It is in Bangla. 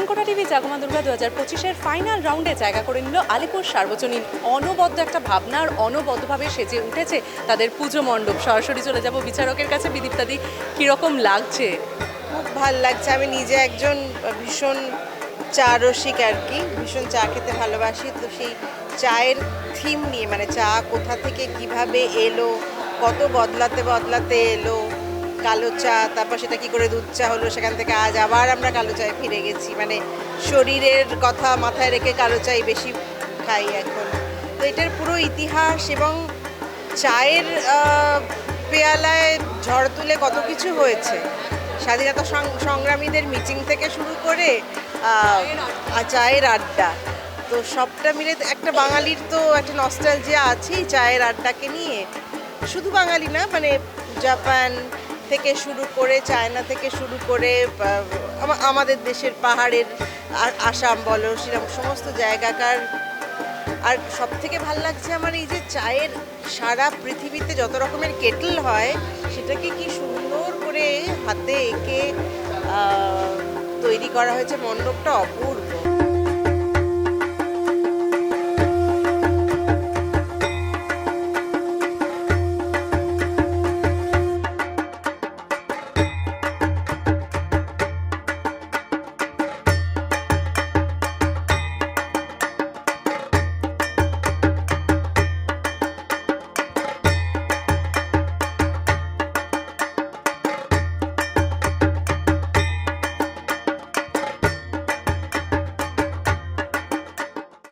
দিনের ফাইনাল রাউন্ডে জায়গা করে নিল আলিপুর সার্বজনীন অনবদ্য একটা ভাবনার অনবদ্যভাবে সেজে উঠেছে তাদের পুজো মণ্ডপ। সরাসরি চলে যাব বিচারকের কাছে। বিদীপ্তাদি কীরকম লাগছে? খুব ভালো লাগছে। আমি নিজে একজন ভীষণ চা রসিক আর কি, ভীষণ চা খেতে ভালোবাসি। তো সেই চায়ের থিম নিয়ে মানে চা কোথা থেকে কীভাবে এলো, কত বদলাতে বদলাতে এলো কালো চা, তারপর সেটা কি করে দুধ চা হলো, সেখান থেকে আজ আবার আমরা কালো চায়ে ফিরে গেছি। মানে শরীরের কথা মাথায় রেখে কালো চাই বেশি খাই এখন। তো এটার পুরো ইতিহাস এবং চায়ের পেয়ালায় ঝড় তুলে কত কিছু হয়েছে? স্বাধীনতা সংগ্রামীদের মিটিং থেকে শুরু করে চায়ের আড্ডা। তো সবটা মিলে একটা বাঙালির তো একটা নস্টালজিয়া আছেই চায়ের আড্ডাকে নিয়ে। শুধু বাঙালি না মানে জাপান থেকে শুরু করে চায়না থেকে শুরু করে আমাদের দেশের পাহাড়ের আসাম বলো সেরকম সমস্ত জায়গাকার আর সব থেকে ভালো লাগছে আমার এই যে চায়ের সারা পৃথিবীতে যত রকমের কেটল হয়, সেটাকে কি সুন্দর করে হাতে এঁকে তৈরি করা হয়েছে। মণ্ডপটা অপূর্ব।